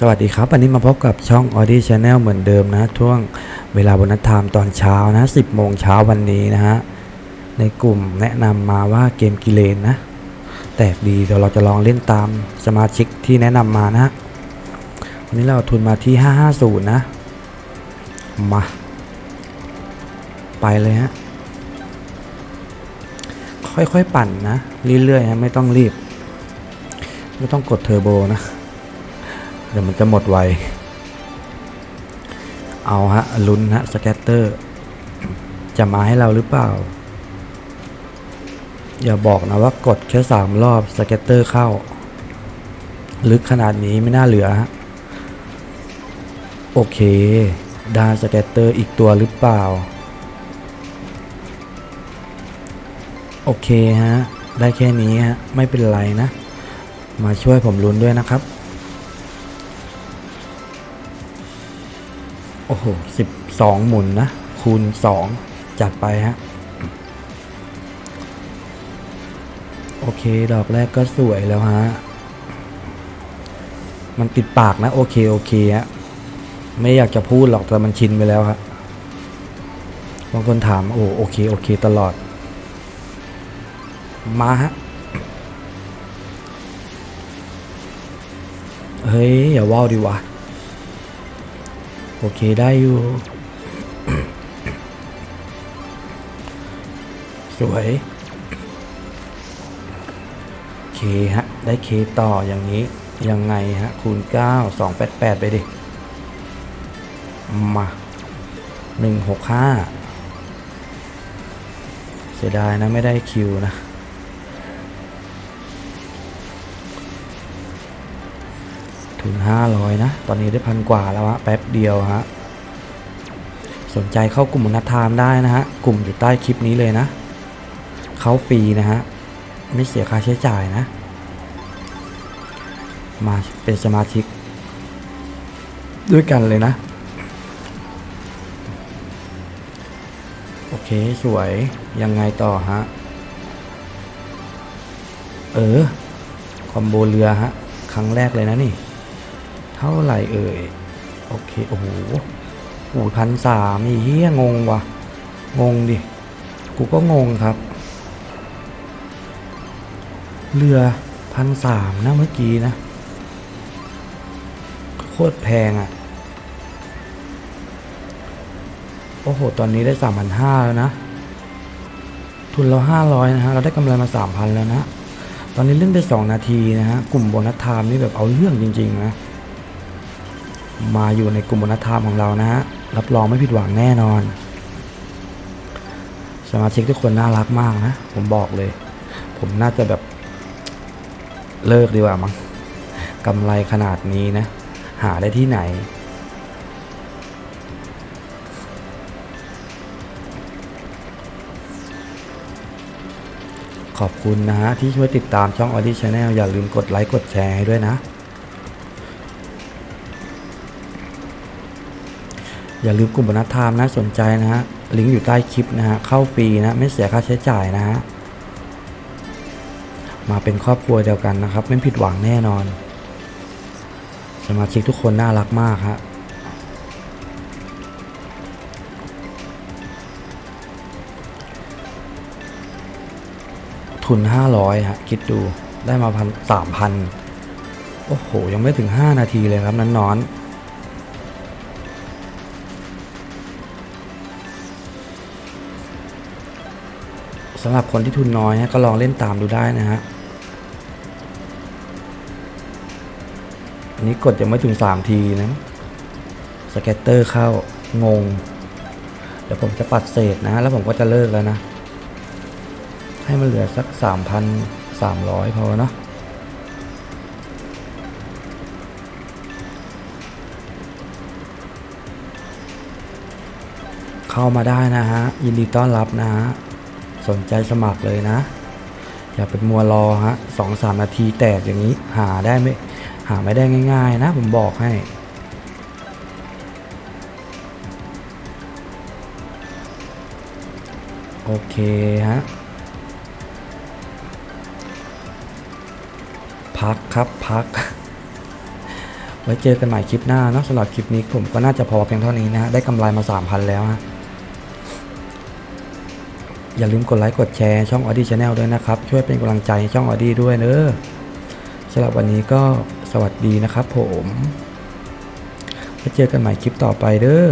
สวัสดีครับวันนี้มาพบกับช่อง Audi Channel เหมือนเดิมนะ ช่วงเวลาบนนัดไทม์ตอนเช้านะ 10 โมงเช้าวันนี้นะฮะ ในกลุ่มแนะนำมาว่าเกมกิเลนนะ แตกดีเดี๋ยวเราจะลองเล่นตามสมาชิกที่แนะนำมานะ วันนี้เราทุนมาที่ 550 นะ มา ไปเลยฮะ ค่อยๆปั่นนะ เรื่อยๆฮะไม่ต้องรีบ ไม่ต้องกดเทอร์โบนะ ดี๋ยวมันจะหมดไว เอาฮะลุ้นฮะสแกตเตอร์ จะมาให้เราหรือเปล่า อย่าบอกนะว่ากดแค่สามรอบสแกตเตอร์เข้า ลึกขนาดนี้ไม่น่าเหลือฮะโอเค ได้สแกตเตอร์อีกตัวหรือเปล่า โอเคฮะ ได้แค่นี้ฮะ ไม่เป็นไรนะ มาช่วยผมลุ้นด้วยนะครับ โอ้โหสิบสองหมุนนะ คูณสองจัดไปฮะ โอเค ดอกแรกก็สวยแล้วฮะ มันติดปากนะ โอเค โอเคฮะ ไม่อยากจะพูดหรอกแต่มันชินไปแล้วครับบางคนถาม โอ้โอเค โอเค ตลอด มาฮะ เฮ้ย อย่าว่าวดีวะ โอเคได้อยู่ สวยเคฮะ ได้เคต่ออย่างนี้ ยังไงฮะ คูณ 9 288 ไปดิ มา 165 เสียดายนะ ไม่ได้คิวนะ ทุน500 นะ ตอนนี้ได้พันกว่าแล้วฮะแป๊บเดียวฮะ สนใจเข้ากลุ่มนัททามได้นะฮะ กลุ่มอยู่ใต้คลิปนี้เลยนะ เข้าฟรีนะฮะ ไม่เสียค่าใช้จ่ายนะ มาเป็นสมาชิก ด้วยกันเลยนะ โอเคสวยยังไงต่อฮะ เออคอมโบเรือฮะ ครั้งแรกเลยนะนี่ ท่าไหร่เอ่ย โอเค โอ้โหโอ้พันสามอีเฮียงงวะงงดิ กูก็งงครับ เรือพันสามนะเมื่อกี้นะ โคตรแพงอะ่ะ โอ้โห ตอนนี้ได้สามพันห้าแล้วนะ ทุนเราห้าร้อยนะฮะ เราได้กำไรมาสามพันแล้วนะ ตอนนี้เล่นไปสองนาทีนะฮะ กลุ่มโบนัสไทม์นี่แบบเอาเรื่องจริง ๆ นะ มาอยู่ในกลุ่มโบนัสไทม์ของเรานะฮะรับรองไม่ผิดหวังแน่นอน สมาชิกทุกคนน่ารักมากนะ ผมบอกเลย ผมน่าจะแบบเลิกดีกว่ามั้งกำไรขนาดนี้นะ หาได้ที่ไหน ขอบคุณนะฮะที่ช่วยติดตามช่อง Audi Channel อย่าลืมกดไลค์กดแชร์ให้ด้วยนะ อย่าลืมกลุ่มบรรณธรรมนะสนใจนะฮะลิงก์อยู่ใต้คลิปนะฮะเข้าฟรีนะไม่เสียค่าใช้จ่ายนะฮะมาเป็นครอบครัวเดียวกันนะครับ ไม่ผิดหวังแน่นอน สมาชิกทุกคนน่ารักมากฮะทุน 500ฮะคิดดูได้มาพันสามพันโอ้โห ยังไม่ถึง 5 นาทีเลยครับนั้นนอน สำหรับคนที่ทุนน้อยก็ลองเล่นตามดูได้นะฮะอันนี้กดยังไม่ถึง 3 ทีนะสเก็ตเตอร์เข้างง เดี๋ยวผมจะปัดเศษนะ แล้วผมก็จะเลิกแล้วนะ ให้มันเหลือสัก 3,300 พอเนาะเข้ามาได้นะฮะ ยินดีต้อนรับนะฮะ สนใจสมัครเลยนะ อย่าเป็นมัวรอฮะสองสามนาทีแตกอย่างนี้หาได้ไม่หาไม่ได้ง่าย ๆ นะ ผมบอกให้ โอเคฮะพักครับพัก ไว้เจอกันใหม่คลิปหน้านะสำหรับคลิปนี้ผมก็น่าจะพอเพียงเท่านี้นะฮะได้กำไรมา 3,000 แล้วฮะ อย่าลืมกดไลค์กดแชร์ช่อง Audi Channel ด้วยนะครับ ช่วยเป็นกำลังใจช่อง Audi ด้วยเนอะสำหรับวันนี้ก็สวัสดีนะครับผมไว้เจอกันใหม่คลิปต่อไปเด้อ